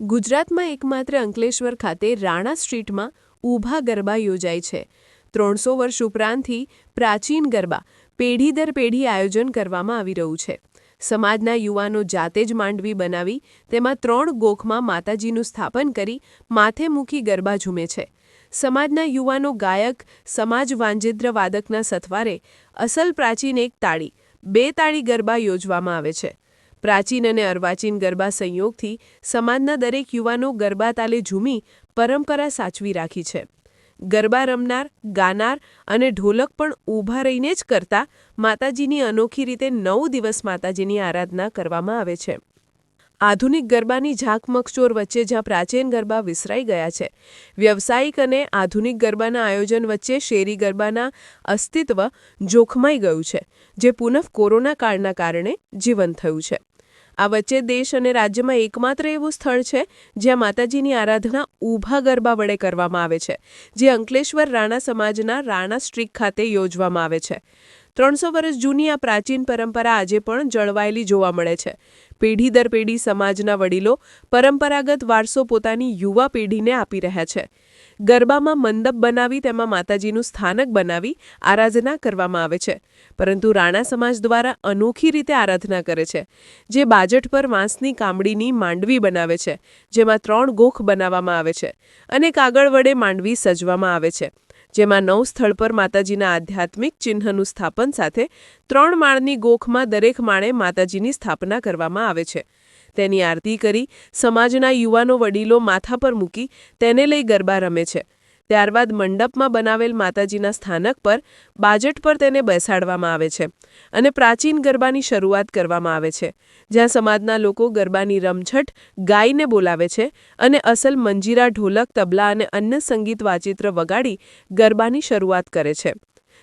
ગુજરાતમાં એકમાત્ર અંકલેશ્વર ખાતે રાણા સ્ટ્રીટમાં ઊભા ગરબા યોજાય છે. ત્રણસો વર્ષ ઉપરાંતથી પ્રાચીન ગરબા પેઢી દર પેઢી આયોજન કરવામાં આવી રહ્યું છે. સમાજના યુવાનો જાતે જ માંડવી બનાવી તેમાં ત્રણ ગોખમાં માતાજીનું સ્થાપન કરી માથે મૂકી ગરબા ઝૂમે છે. સમાજના યુવાનો ગાયક, સમાજ વાંજિદ્ર વાદકના સથવારે અસલ પ્રાચીન એક તાળી, બે તાળી ગરબા યોજવામાં આવે છે. પ્રાચીન અને અર્વાચીન ગરબા સંયોગથી સમાજના દરેક યુવાનો ગરબા તાલે ઝૂમી પરંપરા સાચવી રાખી છે. ગરબા રમનાર, ગાનાર અને ઢોલક પણ ઊભા રહીને જ કરતા માતાજીની અનોખી રીતે નવ દિવસ માતાજીની આરાધના કરવામાં આવે છે. આધુનિક ગરબાની ઝાકમકચોર વચ્ચે જ્યાં પ્રાચીન ગરબા વિસરાઈ ગયા છે, વ્યવસાયિક અને આધુનિક ગરબાના આયોજન વચ્ચે શેરી ગરબાના અસ્તિત્વ જોખમાઈ ગયું છે, જે પુનઃ કોરોના કાળના કારણે જીવંત થયું છે. આ વચ્ચે દેશ અને રાજ્યમાં એકમાત્ર એવું સ્થળ છે, જ્યાં માતાજીની આરાધના ઊભા ગરબા વડે કરવામાં આવે છે, જે અંકલેશ્વર રાણા સમાજના રાણા સ્ટ્રીક ખાતે યોજવામાં આવે છે. ત્રણસો વર્ષ જૂની આ પ્રાચીન પરંપરા આજે પણ જળવાયેલી જોવા મળે છે. પેઢી દર પેઢી સમાજના વડીલો પરંપરાગત વારસો પોતાની યુવા પેઢીને આપી રહ્યા છે. ગરબામાં મંડપ બનાવી તેમાં માતાજીનું સ્થાનક બનાવી આરાધના કરવામાં આવે છે. પરંતુ રાણા સમાજ દ્વારા અનોખી રીતે આરાધના કરે છે, જે બાજટ પર વાંસની કામડીની માંડવી બનાવે છે, જેમાં ત્રણ ગોખ બનાવવામાં આવે છે અને કાગળ વડે માંડવી સજવામાં આવે છે. જેમાં નવ સ્થળ પર માતાજીના આધ્યાત્મિક ચિહ્નનું સ્થાપન સાથે ત્રણ માળની ગોખમાં દરેક માળે માતાજીની સ્થાપના કરવામાં આવે છે. તેની આરતી કરી સમાજના યુવાનો વડીલો માથા પર મૂકી તેને લઈ ગરબા રમે છે. ત્યારબાદ મંડપમાં બનાવેલ માતાજીના સ્થાનક પર બાજટ પર તેને બેસાડવામાં આવે છે અને પ્રાચીન ગરબાની શરૂઆત કરવામાં આવે છે, જ્યાં સમાજના લોકો ગરબાની રમઝટ, ગાઈને બોલાવે છે અને અસલ મંજીરા ઢોલક, તબલા અને અન્ય સંગીત વાચિત્ર વગાડી ગરબાની શરૂઆત કરે છે.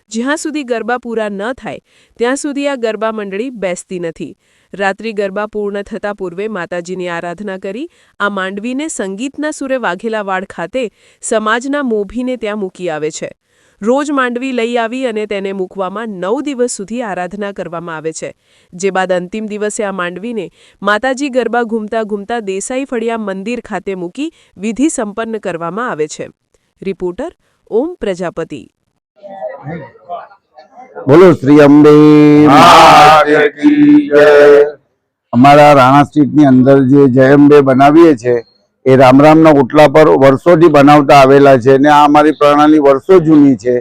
જ્યાં સુધી ગરબા પૂરા ન થાય, ત્યાં સુધી આ ગરબા મંડળી બેસતી નથી. રાત્રિ ગરબા પૂર્ણ થતા પૂર્વે માતાજીની આરાધના કરી, આ માંડવીને સંગીતના સુરે વાઘેલા વાડ ખાતે સમાજના મોભીને ત્યાં મૂકી આવે છે. રોજ માંડવી લઈ આવી અને તેને મૂકવામાં નવ દિવસ સુધી આરાધના કરવામાં આવે છે. જે બાદ અંતિમ દિવસે આ માંડવીને માતાજી ગરબા ઘૂમતા ઘૂમતા દેસાઈ ફળિયા મંદિર ખાતે મૂકી વિધિ સંપન્ન કરવામાં આવે છે. રિપોર્ટર, ઓમ પ્રજાપતિ. બોલો, શ્રી અંબે. અમારા રાણા સ્ટ્રીટની અંદર જે જય અંબે બનાવીએ છે, એ રામ રામના ઓટલા પર વર્ષોથી બનાવતા આવેલા છે ને આ અમારી પ્રણાલી વર્ષો જૂની છે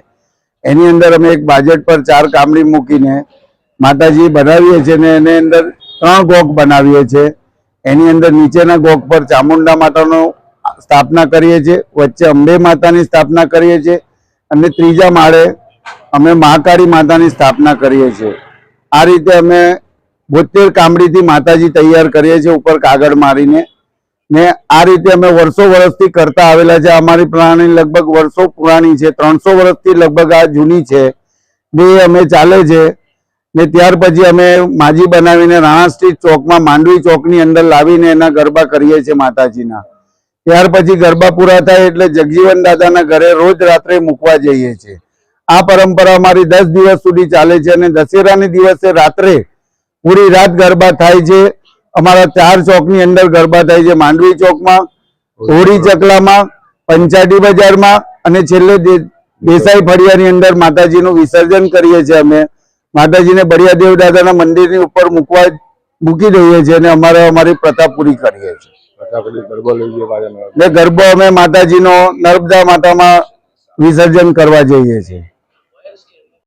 એની અંદર અમે એક બાજેટ પર ચાર કામડી મૂકીને માતાજી બનાવીએ છીએ ને એની અંદર ત્રણ ગોખ બનાવીએ છીએ એની અંદર નીચેના ગોખ પર ચામુંડા માતાનો સ્થાપના કરીએ છીએ વચ્ચે અંબે માતાની સ્થાપના કરીએ છીએ અને ત્રીજા માળે અમે મહાકાળી માતાની સ્થાપના કરીએ છીએ. આ રીતે અમે બોતેર કામડીથી માતાજી તૈયાર કરીએ છીએ ઉપર કાગળ મારીને. ને આ રીતે અમે વર્ષો વર્ષથી કરતા આવેલા છે. અમારી પ્રણાલી લગભગ વર્ષો પુરાણી છે. ત્રણસો વર્ષથી લગભગ આ જૂની છે. બે અમે ચાલે છે. ને ત્યાર પછી અમે માજી બનાવીને રાણા સ્ટ્રીટ ચોકમાં માંડવી ચોકની અંદર લાવીને એના ગરબા કરીએ છીએ માતાજીના. ત્યાર પછી ગરબા પૂરા થાય એટલે જગજીવન દાદાના ઘરે રોજ રાત્રે મૂકવા જઈએ છીએ. આ પરંપરા અમારી દસ દિવસ સુધી ચાલે છે અને દશેરાને દિવસે રાત્રે પૂરી રાત ગરબા થાય છે. અમારા ચાર ચોકની અંદર ગરબા થાય છે માંડવી ચોકમાં હોળી ચકલામાં પંચાટી બજારમાં અને છેલ્લે દેસાઈ ફળિયાની અંદર માતાજીનું વિસર્જન કરીએ છીએ અમે. માતાજીને બળિયા દેવ દાદાના મંદિરની ઉપર મૂકવા મૂકી દઈએ છીએ અને અમારે અમારી પ્રથા પૂરી કરીએ છીએ. ગરબો અમે માતાજીનો નર્મદા માતામાં વિસર્જન કરવા જઈએ છીએ.